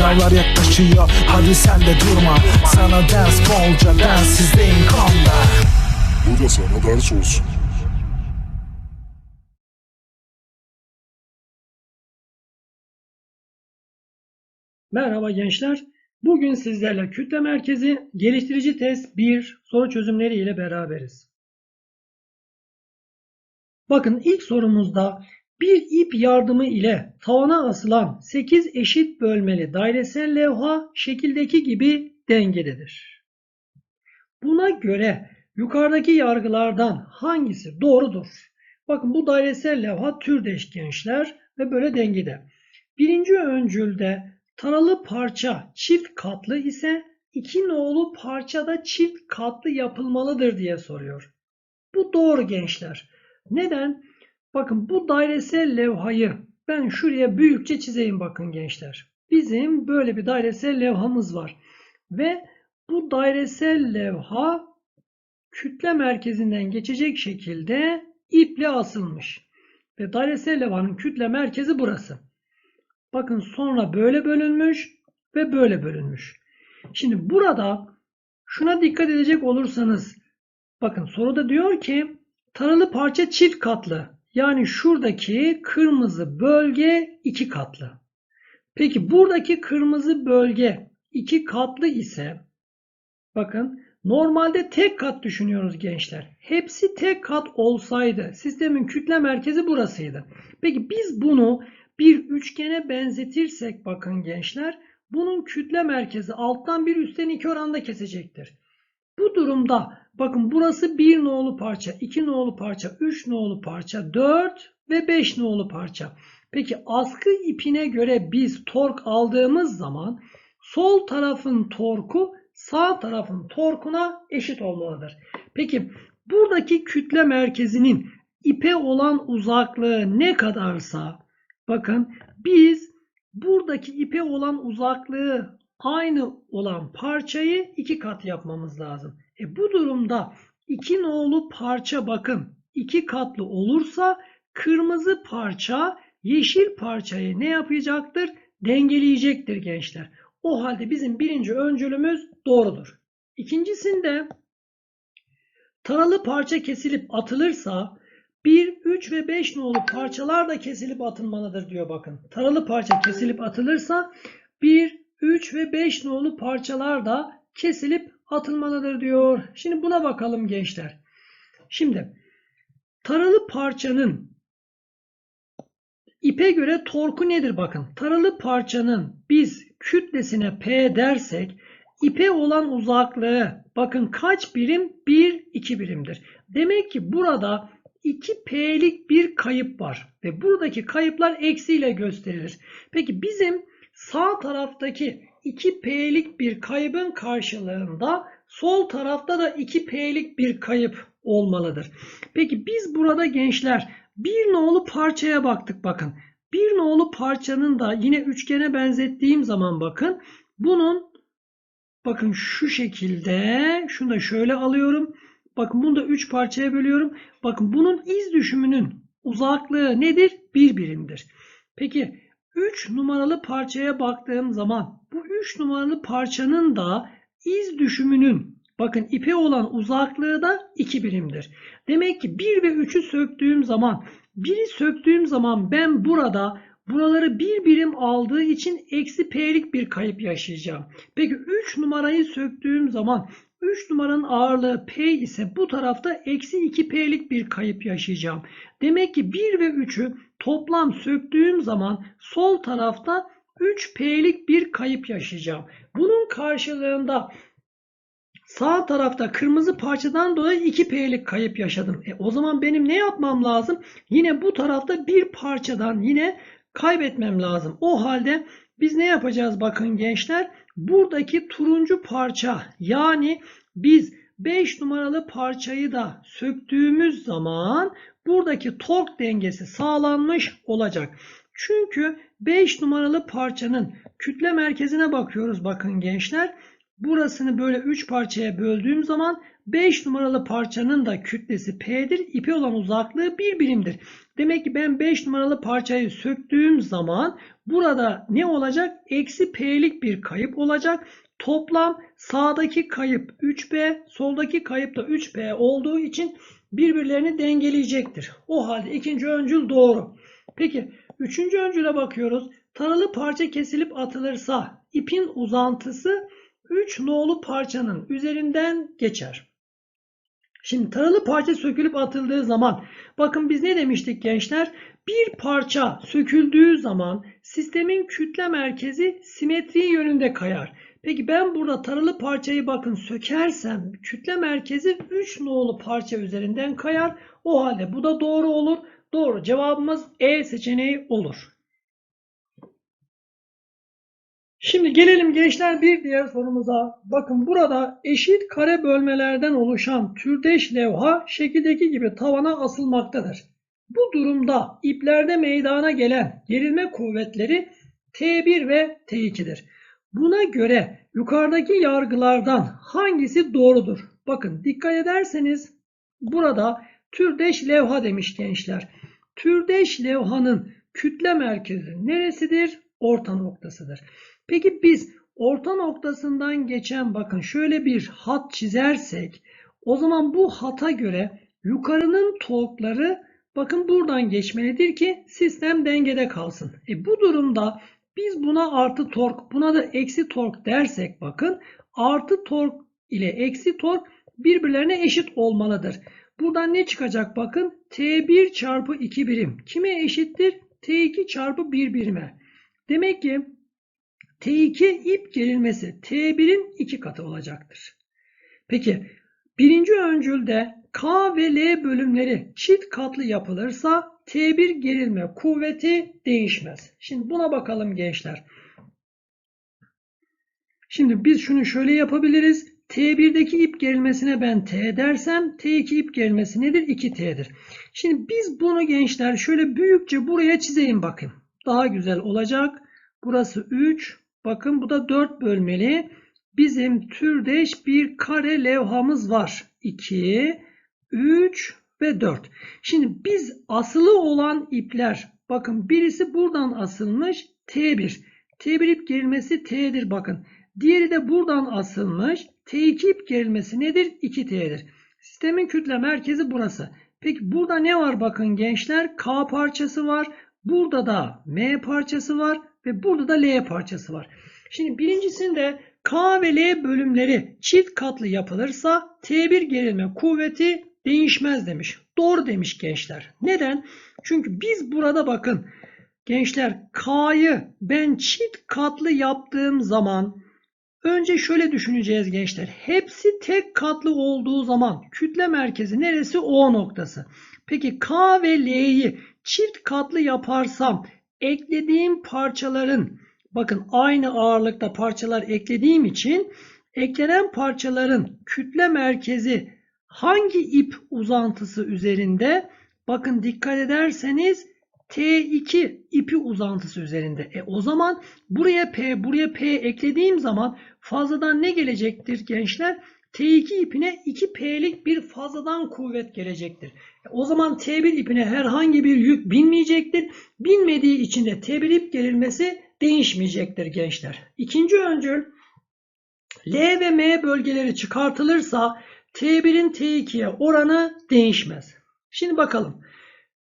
Sınavlar yaklaşıyor hadi sen de durma Sana ders bolca densizliğin konda Bu da sana ders olsun. Merhaba gençler. Bugün sizlerle kütle merkezi geliştirici test 1 soru çözümleri ile beraberiz. Bakın ilk sorumuzda bir ip yardımı ile tavana asılan 8 eşit bölmeli dairesel levha şekildeki gibi dengededir. Buna göre yukarıdaki yargılardan hangisi doğrudur? Bakın bu dairesel levha türdeş gençler ve böyle dengede. Birinci öncülde taralı parça çift katlı ise iki nolu parçada çift katlı yapılmalıdır diye soruyor. Bu doğru gençler. Neden? Bakın bu dairesel levhayı ben şuraya büyükçe çizeyim bakın gençler. Bizim böyle bir dairesel levhamız var. Ve bu dairesel levha kütle merkezinden geçecek şekilde iple asılmış. Ve dairesel levhanın kütle merkezi burası. Bakın sonra böyle bölünmüş ve böyle bölünmüş. Şimdi burada şuna dikkat edecek olursanız bakın soruda diyor ki taralı parça çift katlı. Yani şuradaki kırmızı bölge iki katlı. Peki buradaki kırmızı bölge iki katlı ise bakın normalde tek kat düşünüyoruz gençler. Hepsi tek kat olsaydı sistemin kütle merkezi burasıydı. Peki biz bunu bir üçgene benzetirsek bakın gençler bunun kütle merkezi alttan bir üstten iki oranda kesecektir. Bu durumda bakın burası 1 nolu parça, 2 nolu parça, 3 nolu parça, 4 ve 5 nolu parça. Peki askı ipine göre biz tork aldığımız zaman sol tarafın torku sağ tarafın torkuna eşit olmalıdır. Peki buradaki kütle merkezinin ipe olan uzaklığı ne kadarsa bakın biz buradaki ipe olan uzaklığı aynı olan parçayı iki kat yapmamız lazım. E bu durumda iki nolu parça bakın iki katlı olursa kırmızı parça yeşil parçayı ne yapacaktır? Dengeleyecektir gençler. O halde bizim birinci öncülümüz doğrudur. İkincisinde taralı parça kesilip atılırsa 1, 3 ve 5 nolu parçalar da kesilip atılmalıdır diyor bakın. Taralı parça kesilip atılırsa 1, 3 ve 5 nolu parçalar da kesilip atılmalıdır diyor. Şimdi buna bakalım gençler. Şimdi taralı parçanın ipe göre torku nedir bakın. Taralı parçanın biz kütlesine P dersek ipe olan uzaklığı bakın kaç birim? 1, 2 birimdir. Demek ki burada 2P'lik bir kayıp var. Ve buradaki kayıplar eksiyle gösterilir. Peki bizim sağ taraftaki 2P'lik bir kaybın karşılığında sol tarafta da 2P'lik bir kayıp olmalıdır. Peki biz burada gençler bir nolu parçaya baktık bakın. Bir nolu parçanın da yine üçgene benzettiğim zaman bakın bunun bakın şu şekilde şunu da şöyle alıyorum. Bakın bunu da 3 parçaya bölüyorum. Bakın bunun iz düşümünün uzaklığı nedir? 1 birimdir. Peki 3 numaralı parçaya baktığım zaman bu 3 numaralı parçanın da iz düşümünün bakın ipe olan uzaklığı da 2 birimdir. Demek ki 1 ve 3'ü söktüğüm zaman biri söktüğüm zaman ben burada buraları bir birim aldığı için eksi p'lik bir kayıp yaşayacağım. Peki 3 numarayı söktüğüm zaman 3 numaranın ağırlığı P ise bu tarafta eksi 2P'lik bir kayıp yaşayacağım. Demek ki 1 ve 3'ü toplam söktüğüm zaman sol tarafta 3P'lik bir kayıp yaşayacağım. Bunun karşılığında sağ tarafta kırmızı parçadan dolayı 2P'lik kayıp yaşadım. E, o zaman benim ne yapmam lazım? Yine bu tarafta bir parçadan yine kaybetmem lazım. O halde biz ne yapacağız bakın gençler? Buradaki turuncu parça yani biz 5 numaralı parçayı da söktüğümüz zaman buradaki tork dengesi sağlanmış olacak. Çünkü 5 numaralı parçanın kütle merkezine bakıyoruz bakın gençler. burasını böyle 3 parçaya böldüğüm zaman 5 numaralı parçanın da kütlesi P'dir. İpe olan uzaklığı 1 birimdir. Demek ki ben 5 numaralı parçayı söktüğüm zaman burada ne olacak? Eksi P'lik bir kayıp olacak. Toplam sağdaki kayıp 3P, soldaki kayıp da 3P olduğu için birbirlerini dengeleyecektir. O halde ikinci öncül doğru. Peki üçüncü öncüle bakıyoruz. Taralı parça kesilip atılırsa ipin uzantısı 3 nolu parçanın üzerinden geçer. Şimdi taralı parça sökülüp atıldığı zaman bakın biz ne demiştik gençler? Bir parça söküldüğü zaman sistemin kütle merkezi simetri yönünde kayar. Peki ben burada taralı parçayı bakın sökersem kütle merkezi 3 nolu parça üzerinden kayar. O halde bu da doğru olur. Doğru cevabımız E seçeneği olur. Şimdi gelelim gençler bir diğer sorumuza. Bakın burada eşit kare bölmelerden oluşan türdeş levha şekildeki gibi tavana asılmaktadır. Bu durumda iplerde meydana gelen gerilme kuvvetleri T1 ve T2'dir. Buna göre yukarıdaki yargılardan hangisi doğrudur? Bakın dikkat ederseniz burada türdeş levha demiş gençler. Türdeş levhanın kütle merkezi neresidir? Orta noktasıdır. Peki biz orta noktasından geçen bakın şöyle bir hat çizersek o zaman bu hata göre yukarının torkları bakın buradan geçmelidir ki sistem dengede kalsın. E bu durumda biz buna artı tork buna da eksi tork dersek bakın artı tork ile eksi tork birbirlerine eşit olmalıdır. Buradan ne çıkacak bakın T1 çarpı 2 birim kime eşittir? T2 çarpı 1 birime. Demek ki T2 ip gerilmesi T1'in iki katı olacaktır. Peki birinci öncülde K ve L bölümleri çift katlı yapılırsa T1 gerilme kuvveti değişmez. Şimdi buna bakalım gençler. Şimdi biz şunu şöyle yapabiliriz. T1'deki ip gerilmesine ben T dersem T2 ip gerilmesi nedir? 2T'dir. Şimdi biz bunu gençler şöyle büyükçe buraya çizeyim bakın. Daha güzel olacak. Burası 3. Bakın bu da 4 bölmeli. Bizim türdeş bir kare levhamız var. 2, 3 ve 4. Şimdi biz asılı olan ipler bakın birisi buradan asılmış T1. T1 ip gerilmesi T'dir bakın. Diğeri de buradan asılmış. T2 ip gerilmesi nedir? 2T'dir. Sistemin kütle merkezi burası. Peki burada ne var bakın gençler? K parçası var. Burada da M parçası var. Ve burada da L parçası var. Şimdi birincisinde K ve L bölümleri çift katlı yapılırsa T1 gerilme kuvveti değişmez demiş. Doğru demiş gençler. Neden? Çünkü biz burada bakın gençler K'yı ben çift katlı yaptığım zaman önce şöyle düşüneceğiz gençler. Hepsi tek katlı olduğu zaman kütle merkezi neresi? O noktası. Peki K ve L'yi çift katlı yaparsam eklediğim parçaların bakın aynı ağırlıkta parçalar eklediğim için eklenen parçaların kütle merkezi hangi ip uzantısı üzerinde? Bakın dikkat ederseniz T2 ipi uzantısı üzerinde. E o zaman buraya P, buraya P eklediğim zaman fazladan ne gelecektir gençler? T2 ipine 2P'lik bir fazladan kuvvet gelecektir. E o zaman T1 ipine herhangi bir yük binmeyecektir. Binmediği için de T1 ip gerilmesi değişmeyecektir gençler. İkinci öncül L ve M bölgeleri çıkartılırsa T1'in T2'ye oranı değişmez. Şimdi bakalım.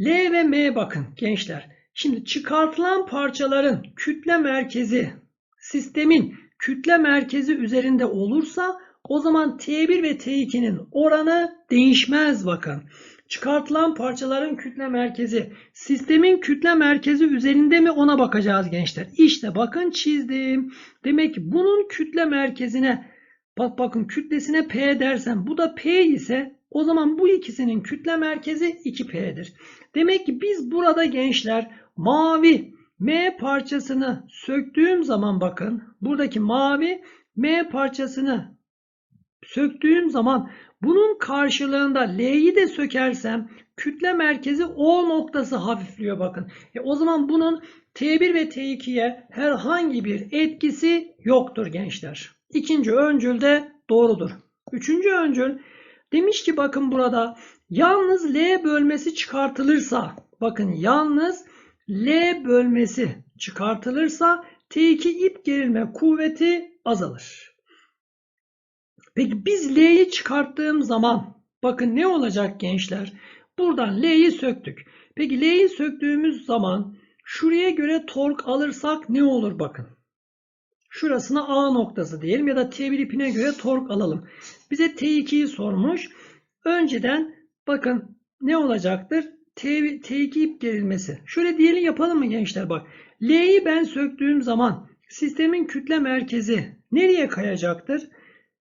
L ve M bakın gençler. Şimdi çıkartılan parçaların kütle merkezi sistemin kütle merkezi üzerinde olursa o zaman T1 ve T2'nin oranı değişmez bakın. Çıkartılan parçaların kütle merkezi sistemin kütle merkezi üzerinde mi ona bakacağız gençler. İşte bakın çizdim. Demek ki bunun kütle merkezine bak bakın kütlesine P dersem bu da P ise o zaman bu ikisinin kütle merkezi 2P'dir. Demek ki biz burada gençler mavi M parçasını söktüğüm zaman bakın buradaki mavi M parçasını söktüğüm zaman bunun karşılığında L'yi de sökersem kütle merkezi O noktası hafifliyor bakın. E o zaman bunun T1 ve T2'ye herhangi bir etkisi yoktur gençler. İkinci öncül de doğrudur. Üçüncü öncül demiş ki bakın burada yalnız L bölmesi çıkartılırsa bakın yalnız L bölmesi çıkartılırsa T2 ip gerilme kuvveti azalır. Peki biz L'yi çıkarttığım zaman bakın ne olacak gençler? Buradan L'yi söktük. Peki L'yi söktüğümüz zaman şuraya göre tork alırsak ne olur bakın. Şurasına A noktası diyelim ya da T1 ipine göre tork alalım. Bize T2'yi sormuş. Önceden bakın ne olacaktır? T, T2 ip gerilmesi. Şöyle diyelim yapalım mı gençler bak. L'yi ben söktüğüm zaman sistemin kütle merkezi nereye kayacaktır?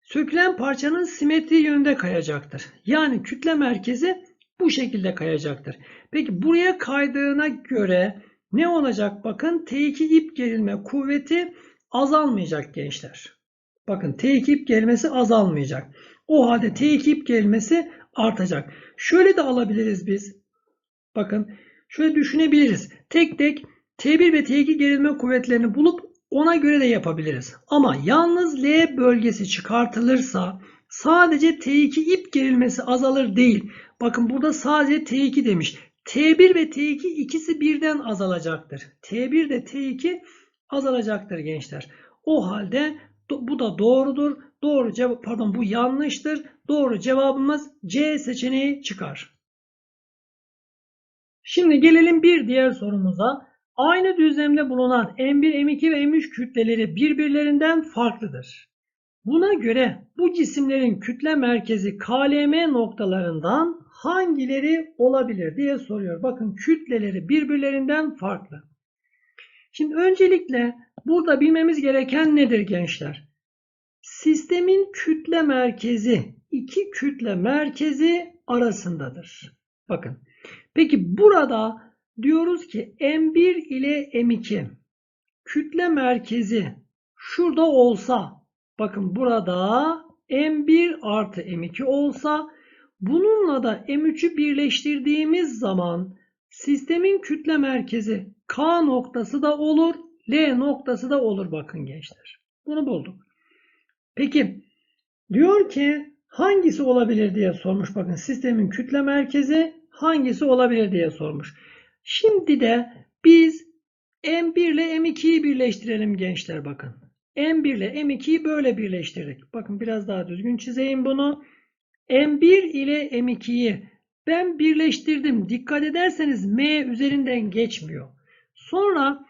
Sökülen parçanın simetri yönde kayacaktır. Yani kütle merkezi bu şekilde kayacaktır. Peki buraya kaydığına göre ne olacak? Bakın T2 ip gerilme kuvveti azalmayacak gençler. Bakın T2 ip gerilmesi azalmayacak. O halde T2 ip gerilmesi artacak. Şöyle de alabiliriz biz. Bakın şöyle düşünebiliriz. Tek tek T1 ve T2 gerilme kuvvetlerini bulup ona göre de yapabiliriz. Ama yalnız L bölgesi çıkartılırsa sadece T2 ip gerilmesi azalır değil. Bakın burada sadece T2 demiş. T1 ve T2 ikisi birden azalacaktır. T1 de T2 azalacaktır gençler. O halde bu da doğrudur. Doğru cevap pardon bu yanlıştır. Doğru cevabımız C seçeneği çıkar. Şimdi gelelim bir diğer sorumuza. Aynı düzlemde bulunan M1, M2 ve M3 kütleleri birbirlerinden farklıdır. Buna göre bu cisimlerin kütle merkezi KLM noktalarından hangileri olabilir diye soruyor. Bakın kütleleri birbirlerinden farklı. Şimdi öncelikle burada bilmemiz gereken nedir gençler? Sistemin kütle merkezi iki kütle merkezi arasındadır. Bakın. Peki burada diyoruz ki M1 ile M2 kütle merkezi şurada olsa bakın burada M1 artı M2 olsa bununla da M3'ü birleştirdiğimiz zaman sistemin kütle merkezi K noktası da olur L noktası da olur bakın gençler. Bunu bulduk. Peki diyor ki hangisi olabilir diye sormuş bakın sistemin kütle merkezi hangisi olabilir diye sormuş. Şimdi de biz M1 ile M2'yi birleştirelim gençler bakın. M1 ile M2'yi böyle birleştirdik. Bakın biraz daha düzgün çizeyim bunu. M1 ile M2'yi ben birleştirdim. Dikkat ederseniz M üzerinden geçmiyor. Sonra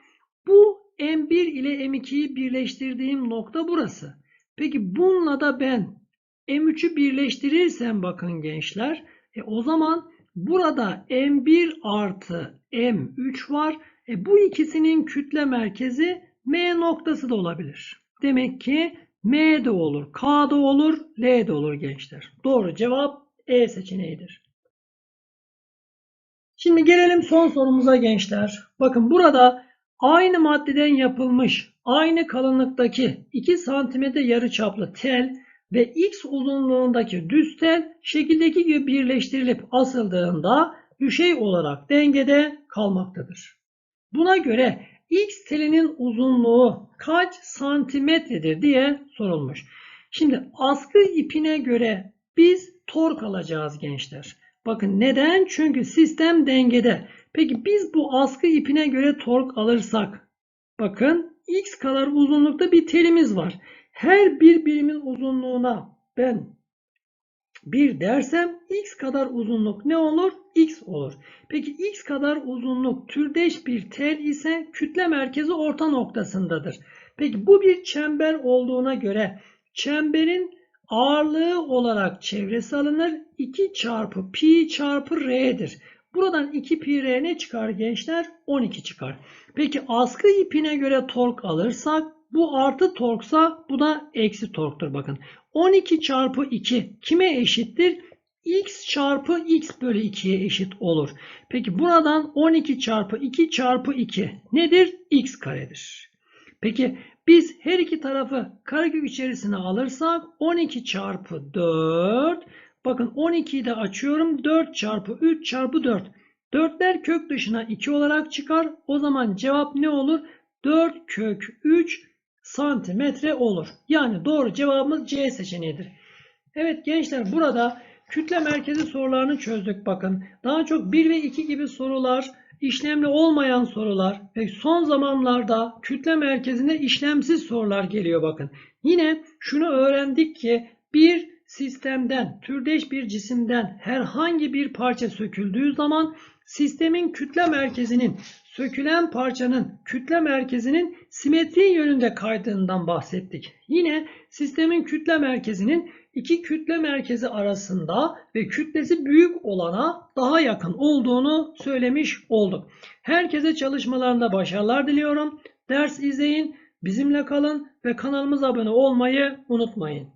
bu M1 ile M2'yi birleştirdiğim nokta burası. Peki bununla da ben M3'ü birleştirirsem bakın gençler e o zaman burada M1 artı M3 var. E bu ikisinin kütle merkezi M noktası da olabilir. Demek ki M de olur, K da olur, L de olur gençler. Doğru cevap E seçeneğidir. Şimdi gelelim son sorumuza gençler. Bakın burada aynı maddeden yapılmış aynı kalınlıktaki 2 cm yarıçaplı tel ve x uzunluğundaki düz tel şekildeki gibi birleştirilip asıldığında düşey olarak dengede kalmaktadır. Buna göre x telinin uzunluğu kaç santimetredir diye sorulmuş. Şimdi askı ipine göre biz tork alacağız gençler. Bakın neden? Çünkü sistem dengede. Peki biz bu askı ipine göre tork alırsak bakın x kadar uzunlukta bir telimiz var. Her bir birimin uzunluğuna ben bir dersem x kadar uzunluk ne olur? x olur. Peki x kadar uzunluk türdeş bir tel ise kütle merkezi orta noktasındadır. Peki bu bir çember olduğuna göre çemberin ağırlığı olarak çevresi alınır. 2 çarpı pi çarpı r'dir. Buradan 2 pi r ne çıkar gençler? 12 çıkar. Peki askı ipine göre tork alırsak bu artı torksa bu da eksi torktur bakın. 12 çarpı 2 kime eşittir? x çarpı x bölü 2'ye eşit olur. Peki buradan 12 çarpı 2 çarpı 2 nedir? x karedir. Peki biz her iki tarafı karekök içerisine alırsak 12 çarpı 4 Bakın 12'yi de açıyorum. 4 çarpı 3 çarpı 4. 4'ler kök dışına 2 olarak çıkar. O zaman cevap ne olur? 4 kök 3 santimetre olur. Yani doğru cevabımız C seçeneğidir. Evet gençler burada kütle merkezi sorularını çözdük bakın. Daha çok 1 ve 2 gibi sorular, işlemli olmayan sorular ve son zamanlarda kütle merkezinde işlemsiz sorular geliyor bakın. Yine şunu öğrendik ki bir sistemden, türdeş bir cisimden herhangi bir parça söküldüğü zaman sistemin kütle merkezinin sökülen parçanın kütle merkezinin simetri yönünde kaydığından bahsettik. Yine sistemin kütle merkezinin iki kütle merkezi arasında ve kütlesi büyük olana daha yakın olduğunu söylemiş olduk. Herkese çalışmalarında başarılar diliyorum. Ders izleyin, bizimle kalın ve kanalımıza abone olmayı unutmayın.